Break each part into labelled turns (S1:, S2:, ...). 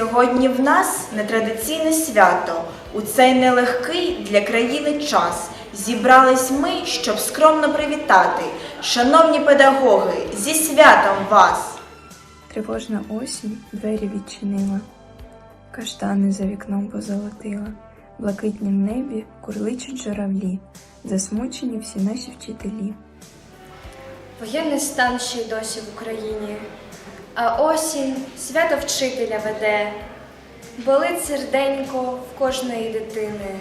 S1: Сьогодні в нас нетрадиційне свято. У цей нелегкий для країни час зібрались ми, щоб скромно привітати. Шановні педагоги, зі святом вас!
S2: Тривожна осінь двері відчинила, каштани за вікном позолотила, в блакитнім небі курличуть журавлі, засмучені всі наші вчителі.
S3: Воєнний стан ще й досі в Україні, а осінь свято вчителя веде, болить серденько в кожної дитини,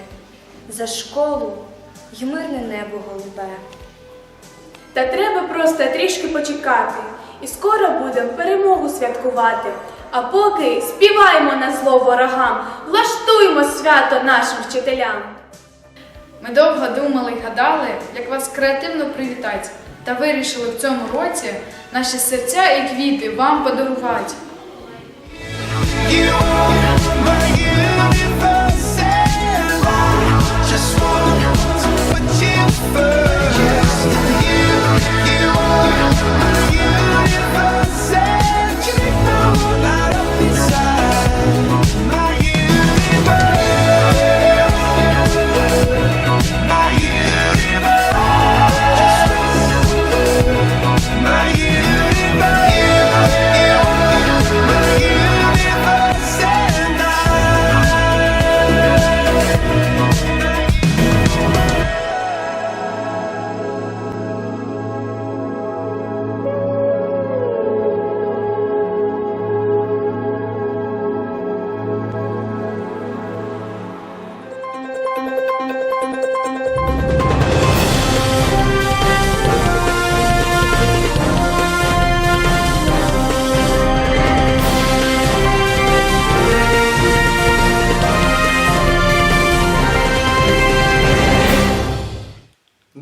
S3: за школу й мирне небо голубе.
S4: Та треба просто трішки почекати, і скоро будемо перемогу святкувати. А поки співаємо на зло ворогам, влаштуємо свято нашим вчителям.
S5: Ми довго думали й гадали, як вас креативно привітати, та вирішили в цьому році наші серця і квіти вам подарувати.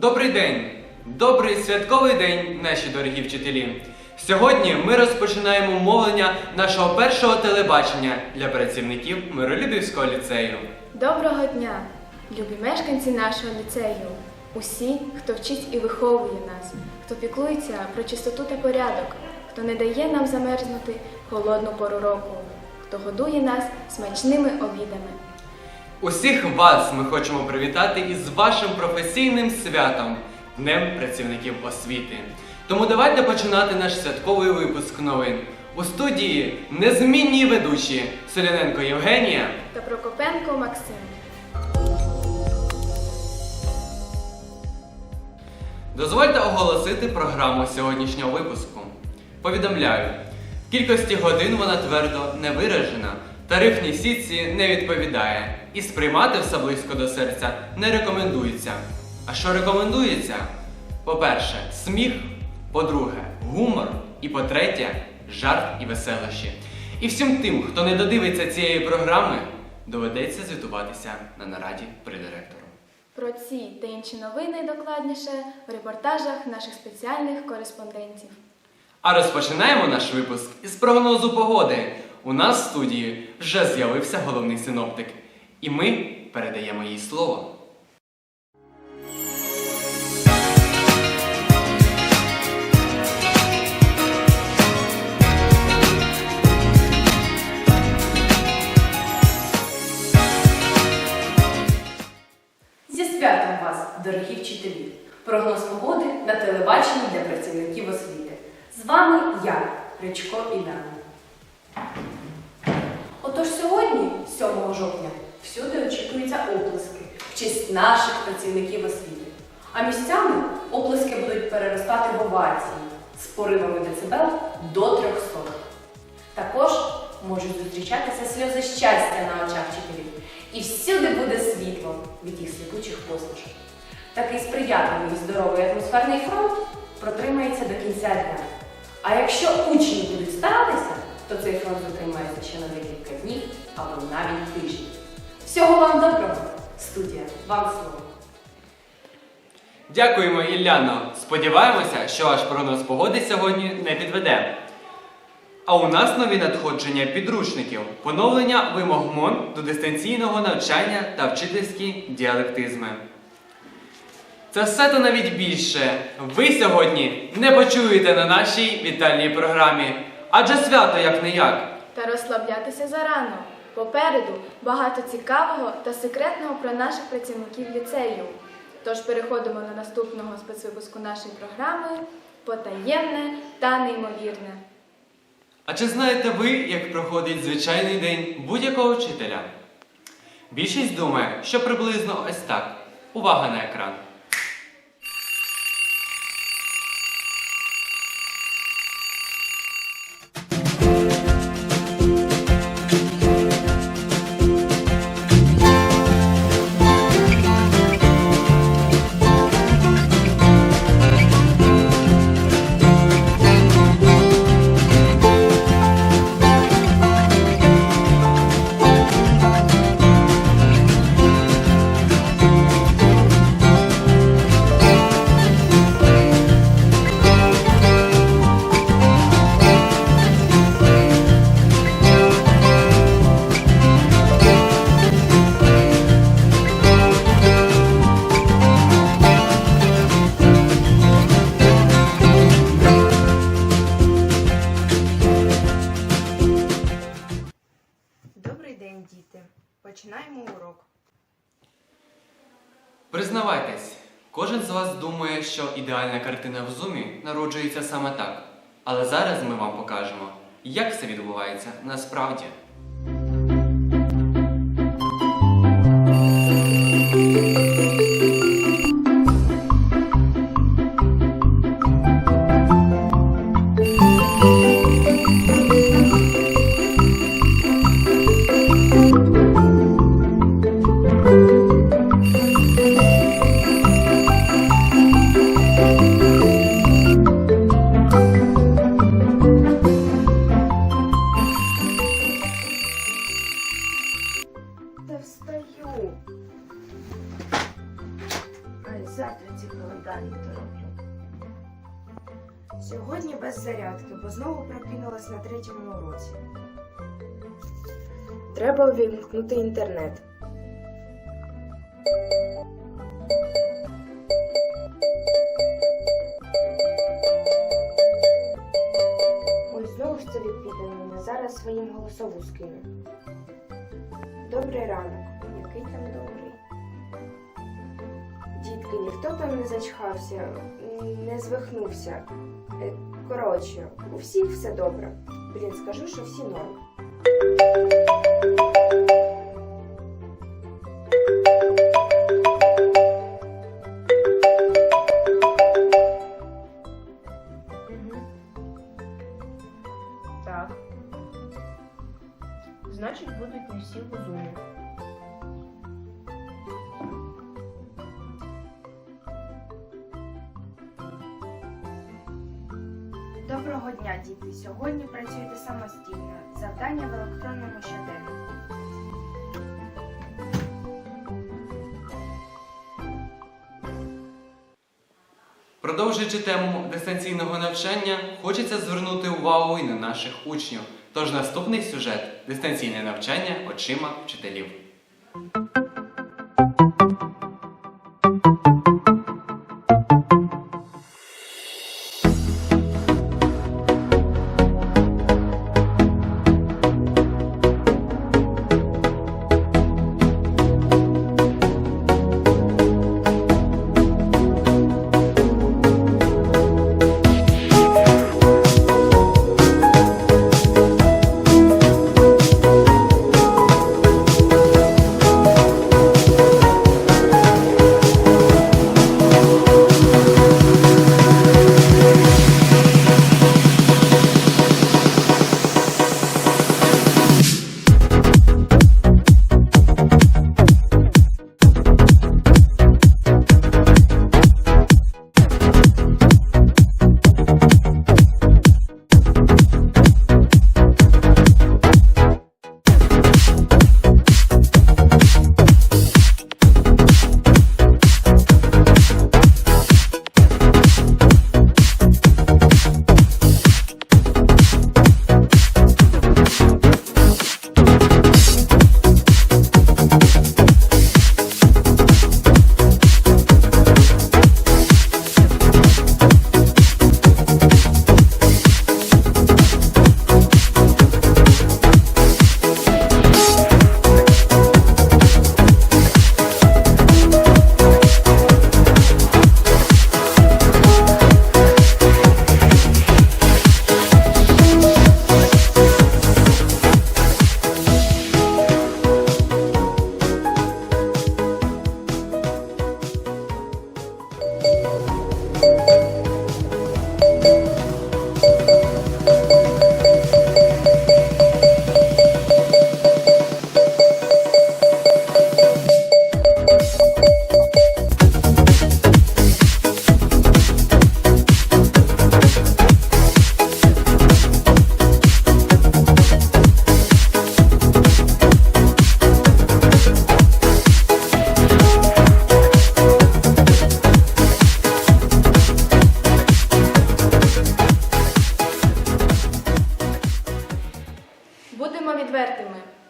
S6: Добрий день! Добрий святковий день, наші дорогі вчителі! Сьогодні ми розпочинаємо мовлення нашого першого телебачення для працівників Миролюбівського ліцею.
S4: Доброго дня, любі мешканці нашого ліцею, усі, хто вчить і виховує нас, хто піклується про чистоту та порядок, хто не дає нам замерзнути холодну пору року, хто годує нас смачними обідами.
S6: Усіх вас ми хочемо привітати із вашим професійним святом Днем працівників освіти. Тому давайте починати наш святковий випуск новин. У студії незмінні ведучі Соляненко Євгенія.
S4: Та Прокопенко Максим.
S6: Дозвольте оголосити програму сьогоднішнього випуску. Повідомляю, в кількості годин вона твердо не виражена, тарифній сітці не відповідає і сприймати все близько до серця не рекомендується. А що рекомендується? По-перше, сміх, по-друге, гумор і по-третє, жарт і веселощі. І всім тим, хто не додивиться цієї програми, доведеться звітуватися на нараді при директору.
S4: Про ці та інші новини докладніше в репортажах наших спеціальних кореспондентів.
S6: А розпочинаємо наш випуск із прогнозу погоди. У нас в студії вже з'явився головний синоптик, і ми передаємо їй слово.
S7: Зі святом вас, дорогі вчителі! Прогноз погоди на телебаченні для працівників освіти. З вами я, Ричко Іляна. Всюди оплески в честь наших працівників освіти. А місцями оплески будуть переростати в овації з поривами децибел до 300. Також можуть зустрічатися сльози щастя на очах вчителів. І всюди буде світло від їх сліпучих посмішок. Такий сприятливий і здоровий атмосферний фронт протримається до кінця дня. А якщо учні будуть старатися, то цей фронт затримається ще на декілька днів або навіть тижнів. Всього вам доброго! Студія, вам слово!
S6: Дякуємо, Ілляно. Сподіваємося, що ваш прогноз погоди сьогодні не підведе. А у нас нові надходження підручників, поновлення вимог МОН до дистанційного навчання та вчительські діалектизми. Це все та навіть більше. Ви сьогодні не почуєте на нашій вітальній програмі. Адже свято як не як.
S4: та розслаблятися зарано. Попереду багато цікавого та секретного про наших працівників ліцею. Тож переходимо до наступного спецвипуску нашої програми Потаємне та неймовірне.
S6: А чи знаєте ви, як проходить звичайний день будь-якого вчителя? Більшість думає, що приблизно ось так. Увага на екран. Як це відбувається насправді.
S8: Треба увімкнути інтернет. Ой, знову ж це відповідно. Зараз своїм голосову скину. Добрий ранок. Який там добрий? Дітки, ніхто там не зачхався, не звихнувся. Е, Коротше, у всіх все добре. Блін, скажу, що всі норм. Так. Значить, будуть не всі у діти! Сьогодні працюєте самостійно. Завдання в електронному щоденнику.
S6: Продовжуючи тему дистанційного навчання, хочеться звернути увагу і на наших учнів. Тож наступний сюжет дистанційне навчання очима вчителів.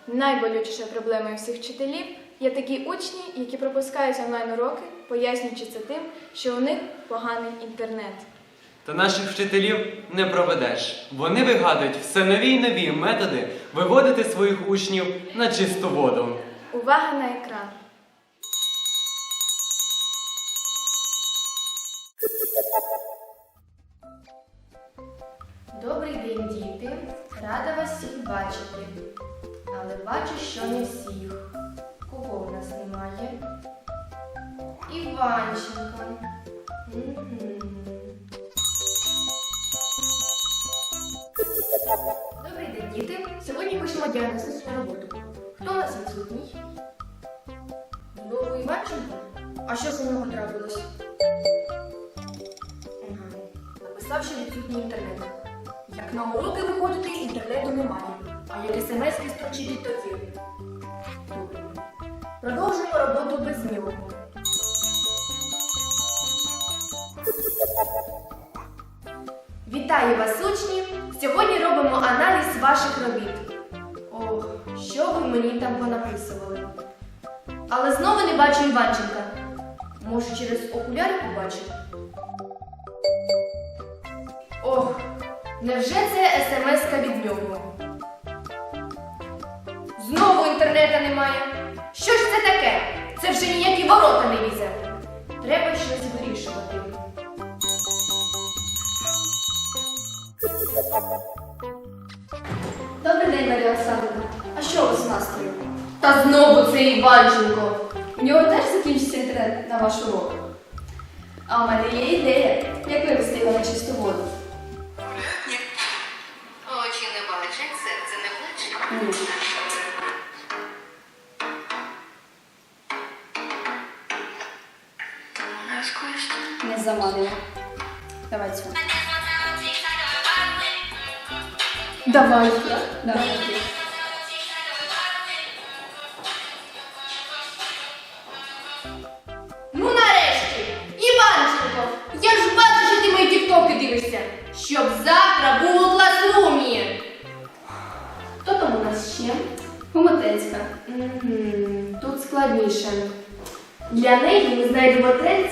S4: Найболючішою проблемою всіх вчителів є такі учні, які пропускають онлайн-уроки, пояснюючи це тим, що у них поганий інтернет.
S6: Та наших вчителів не проведеш. Вони вигадують все нові й нові методи виводити своїх учнів на чисту воду.
S4: Увага на екран!
S3: Добрий день, діти! Рада вас всіх бачити. Але бачу, що не всіх. Кого в нас немає? Іванченка. Добрий день, діти. Сьогодні пишемо діагностичну роботу. Хто у нас відсутній? Знову Іванченко? А що з нього трапилось? Написав, що відсутній інтернет. На уроки виходити, інтернету немає. А як смс-ки строчити, то є. Добре. Продовжуємо роботу без нього. Вітаю вас, учні! Сьогодні робимо аналіз ваших робіт. Ох, що ви мені там понаписували? Але знову не бачу Іванченка. Може, через окуляри побачив? Ох, невже це смс-ка від нього? Знову інтернету немає. Що ж це таке? Це вже ніякі ворота не лізе. Треба щось вирішувати. Добрий день, Марія Олександрівна. А що у вас настрою? Та знову це Іванченко. У нього теж закінчиться інтернет на ваш урок. А у мене є ідея, як вивести його на чисту воду. Давай. Давай. Ну нарешті! Іванченко! Я ж бачу, що ти мої тіктоки дивишся! Щоб завтра було в класрумі! Хто там у нас ще? Хомотецька. Тут складніше. Для неї ми знайдемо тренд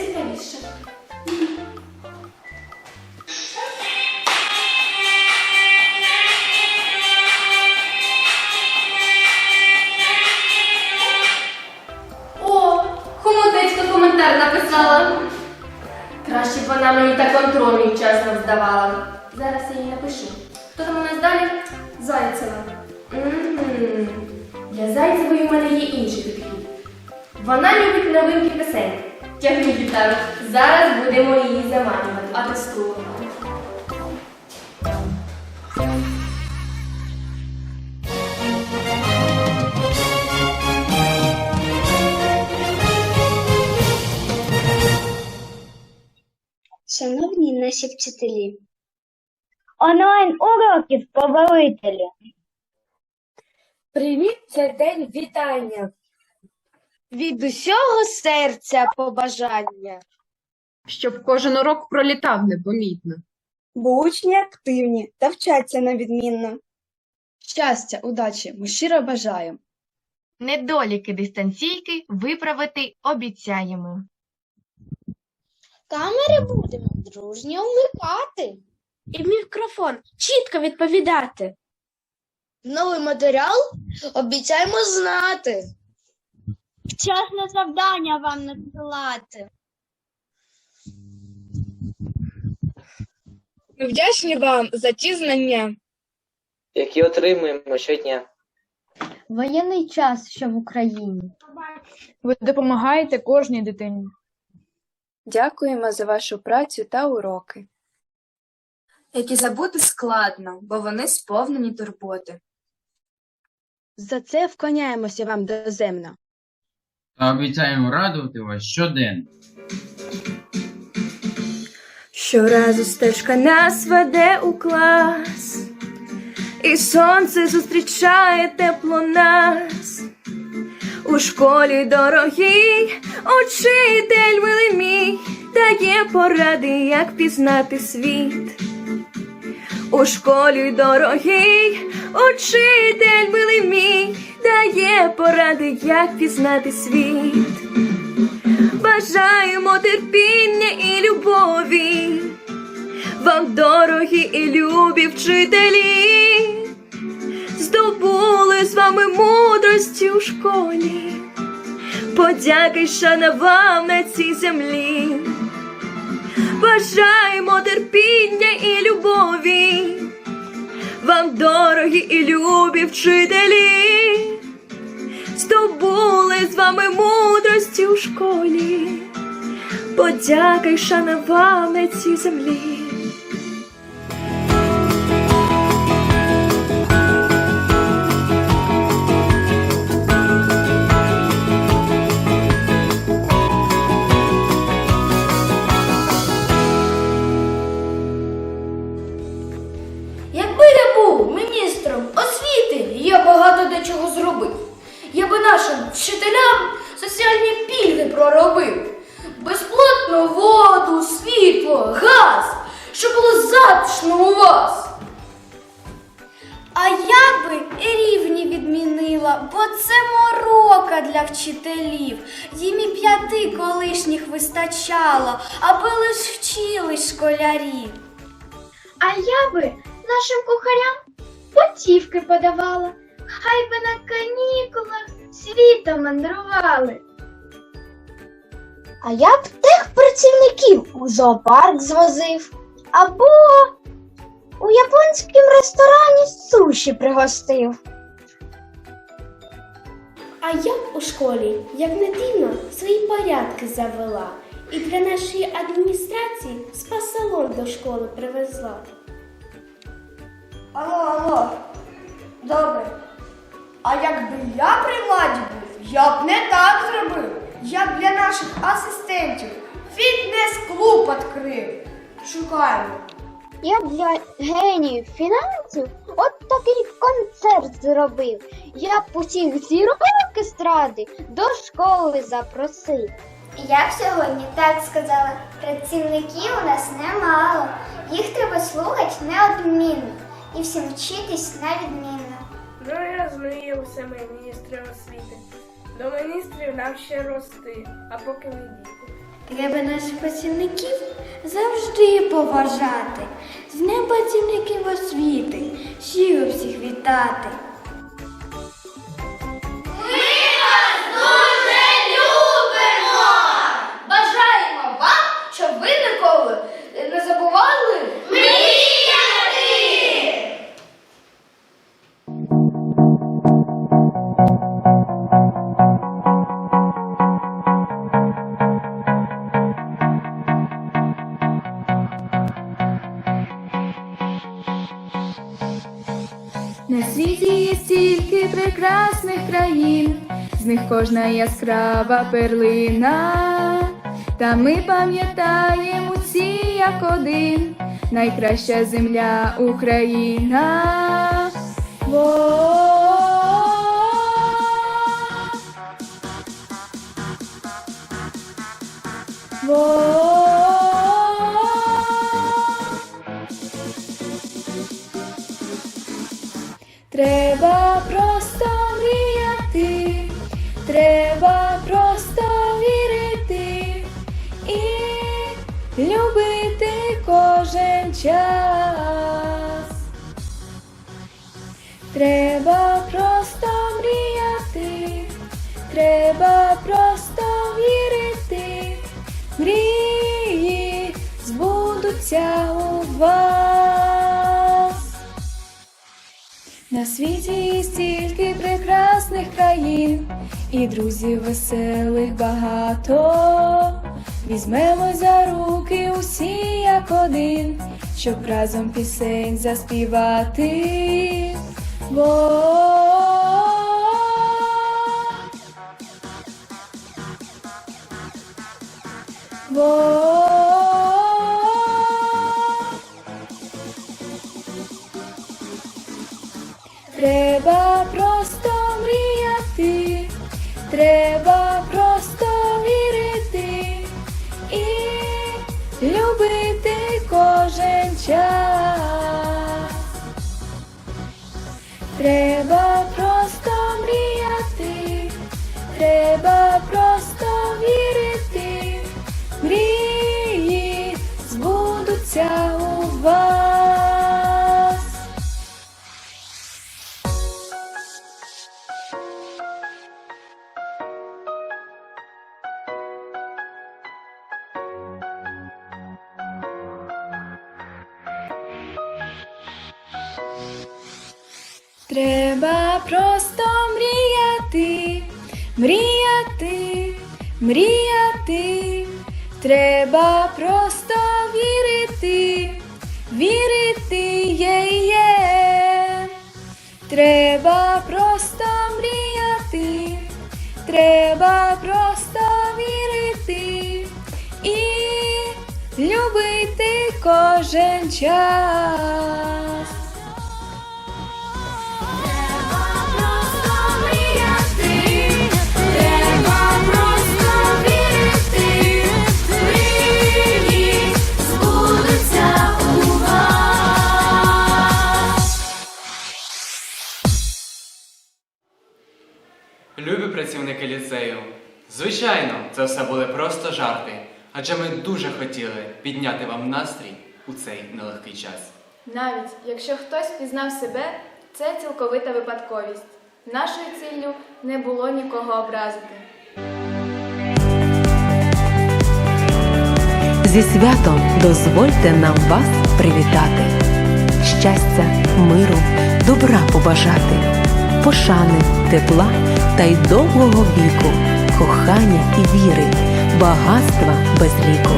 S3: мені чесно здавала. Зараз я її напишу. Хто там у нас далі? Зайцева. Мгм. Для Зайцевої в мене є інший підхід. Вона любить новинки пісень. Тягни гітару. Зараз будемо її заманювати. А
S9: Шановні наші вчителі, онлайн уроків повелителі.
S3: Привіт, це день вітання.
S9: Від усього серця побажання.
S10: щоб кожен урок пролітав непомітно.
S11: Бо учні активні та вчаться на відмінно.
S10: Щастя, удачі, ми щиро бажаємо.
S12: Недоліки дистанційки виправити обіцяємо.
S9: Камери будемо дружньо вмикати. І мікрофон чітко відповідати. Новий матеріал обіцяємо знати. Вчасне завдання вам надсилати.
S11: Ми вдячні вам за ті знання.
S13: які отримуємо щодня.
S9: Воєнний час, що в Україні.
S10: Ви допомагаєте кожній дитині.
S11: Дякуємо за вашу працю та уроки. Які забути складно, бо вони сповнені турботи.
S9: За це вклоняємося вам доземно.
S14: Та обіцяємо радувати вас щоденно.
S11: Щоразу стежка нас веде у клас, і сонце зустрічає тепло нас. У школі дорогий учитель милий мій дає поради, як пізнати світ. У школі дорогий учитель милий мій
S2: дає поради, як пізнати світ. Бажаємо терпіння і любові, вам дорогі і любі вчителі, здобули з вами мудрості у школі, подяки шана вам на цій землі. Бажаємо терпіння і любові, вам дорогі і любі вчителі, здобули з вами мудрості у школі, подяка й шана вам на цій землі.
S9: Нашим
S15: кухарям путівки подавала, хай би на канікулах світом мандрували. А я б тих працівників у зоопарк звозив, або у японському ресторані суші пригостив.
S13: А я б у школі, як не дивно, свої порядки завела і для нашої адміністрації спа-салон до школи привезла.
S9: Алло, алло. Добре. А якби я при владі був, я б не так зробив. Я б для наших асистентів фітнес-клуб відкрив. Шукаємо.
S15: Я б для геніїв фінансів от такий концерт зробив. Я б усіх зірок естради до школи запросив.
S3: Я б сьогодні так сказала, працівників у нас немало. Їх треба слухати неодмінно і всім вчитись на відмінно.
S13: Ну я знаю у саме міністри освіти. До міністрів нам ще рости, а поки не діти.
S3: Треба наших працівників завжди поважати. З Днем працівників освіти, щиро всіх вітати.
S9: Бажаємо вам, щоб ви ніколи не забували мріяти!
S2: Прекрасних країн, з них кожна яскрава перлина. Та ми пам'ятаємо всі як один, найкраща земля Україна. Во- кожен час. Треба просто мріяти, треба просто вірити, мрії збудуться у вас. На світі стільки прекрасних країн, і друзів веселих багато. Візьмемо за руки усі як один, щоб разом пісень заспівати. Во- Во- Треба просто мріяти, мріяти, мріяти. Треба просто вірити, вірити є-є. Треба просто мріяти, треба просто вірити і любити кожен час.
S6: Звичайно, це все були просто жарти, адже ми дуже хотіли підняти вам настрій у цей нелегкий час.
S4: Навіть якщо хтось пізнав себе, це цілковита випадковість. Нашою ціллю не було нікого образити.
S16: Зі святом дозвольте нам вас привітати, щастя, миру, добра побажати, пошани, тепла та й довгого віку, кохання і віри, багатства без ліку.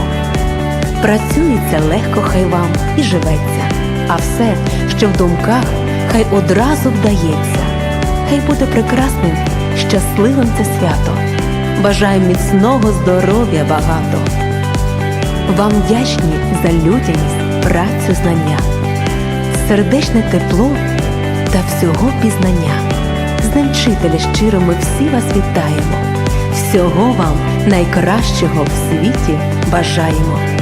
S16: Працюється легко хай вам і живеться, а все, що в думках, хай одразу вдається. Хай буде прекрасним, щасливим це свято. Бажаю міцного здоров'я багато. Вам вдячні за людяність, працю, знання, сердечне тепло та всього пізнання. З Днем вчителя щиро ми всі вас вітаємо. Всього вам найкращого в світі бажаємо.